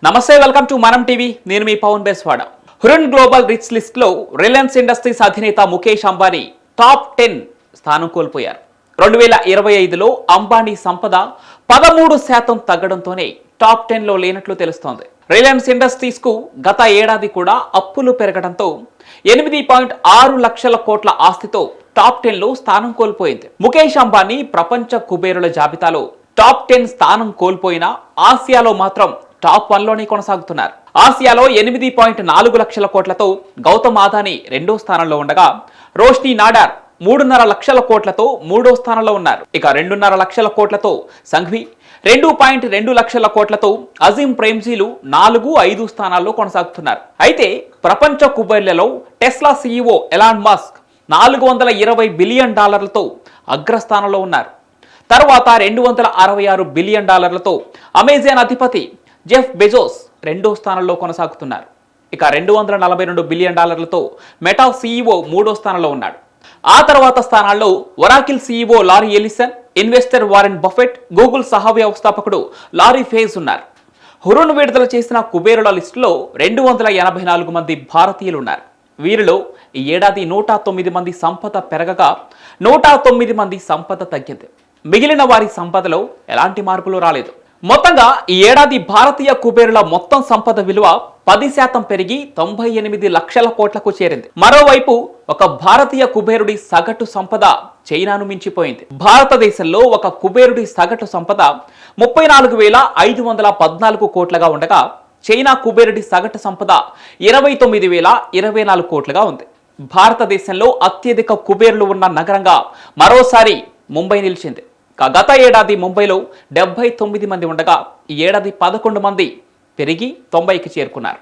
నమస్తే welcome to మనం TV. నేను మీ పవన్ బేస్వాడ. హురన్ గ్లోబల్ రిచ్ లిస్ట్లో రిలయన్స్ ఇండస్ట్రీస్ అధినేత ముఖేష్ అంబానీ టాప్ టెన్ స్థానం కోల్పోయారు. రెండు వేల ఇరవై ఐదులో అంబానీ సంపద పదమూడు శాతం తగ్గడంతోనే టాప్ టెన్లో లేనట్లు తెలుస్తోంది. రిలయన్స్ ఇండస్ట్రీస్కు గత ఏడాది కూడా అప్పులు పెరగడంతో ఎనిమిది పాయింట్ ఆరు లక్షల కోట్ల ఆస్తితో టాప్ టెన్లో స్థానం కోల్పోయింది. ముఖేష్ అంబానీ ప్రపంచ కుబేరుల జాబితాలో టాప్ టెన్ స్థానం కోల్పోయినా ఆసియాలో మాత్రం టాప్ వన్లోనే కొనసాగుతున్నారు. ఆసియాలో ఎనిమిది పాయింట్ నాలుగు లక్షల కోట్లతో గౌతమ్ ఆదాని రెండో స్థానంలో ఉండగా రోష్ని నాడార్ మూడున్నర లక్షల కోట్లతో మూడో స్థానంలో ఉన్నారు. ఇక రెండున్నర లక్షల కోట్లతో సంఘ్వి రెండు పాయింట్ రెండు లక్షల కోట్లతో అజీం ప్రేమ్జీలు నాలుగు ఐదు స్థానాల్లో కొనసాగుతున్నారు. అయితే ప్రపంచ కుబైర్లలో టెస్లా సీఈఓ ఎలాన్ మస్క్ నాలుగు వందల ఇరవై బిలియన్ డాలర్లతో అగ్రస్థానంలో ఉన్నారు. తర్వాత రెండు వందల అరవై ఆరు బిలియన్ డాలర్లతో అమెజాన్ అధిపతి జెఫ్ బెజోస్ రెండో స్థానంలో కొనసాగుతున్నారు. ఇక రెండు వందల నలభై రెండు బిలియన్ డాలర్లతో మెటా సీఈఓ మూడో స్థానంలో ఉన్నాడు. ఆ తర్వాత స్థానాల్లో Oracle CEO Larry Ellison investor Warren Buffett Google సహ వ్యవస్థాపకుడు లారీ ఫేజ్ ఉన్నారు. హురున్ విడుదల చేసిన కుబేరుల లిస్టులో రెండు వందల ఎనభై నాలుగు మంది భారతీయులు ఉన్నారు వీరిలో ఈ ఏడాది నూట తొమ్మిది మంది సంపద పెరగగా నూట తొమ్మిది మంది సంపద తగ్గింది. మిగిలిన వారి సంపదలో ఎలాంటి మార్పులు రాలేదు. మొత్తంగా ఈ ఏడాది భారతీయ కుబేరుల మొత్తం సంపద విలువ పది శాతం పెరిగి తొంభై ఎనిమిది లక్షల కోట్లకు చేరింది. మరోవైపు ఒక భారతీయ కుబేరుడి సగటు సంపద చైనాను మించిపోయింది. భారతదేశంలో ఒక కుబేరుడి సగటు సంపద ముప్పై నాలుగు వేల ఐదు వందల పద్నాలుగు కోట్లుగా ఉండగా చైనా కుబేరుడి సగటు సంపద ఇరవై తొమ్మిది వేల ఇరవై నాలుగు కోట్లుగా ఉంది. భారతదేశంలో అత్యధిక కుబేరులు ఉన్న నగరంగా మరోసారి ముంబై నిలిచింది. గత ఏడాది ముంబైలో డెబ్బై తొమ్మిది మంది ఉండగా ఈ ఏడాది పదకొండు మంది పెరిగి తొంభైకి చేరుకున్నారు.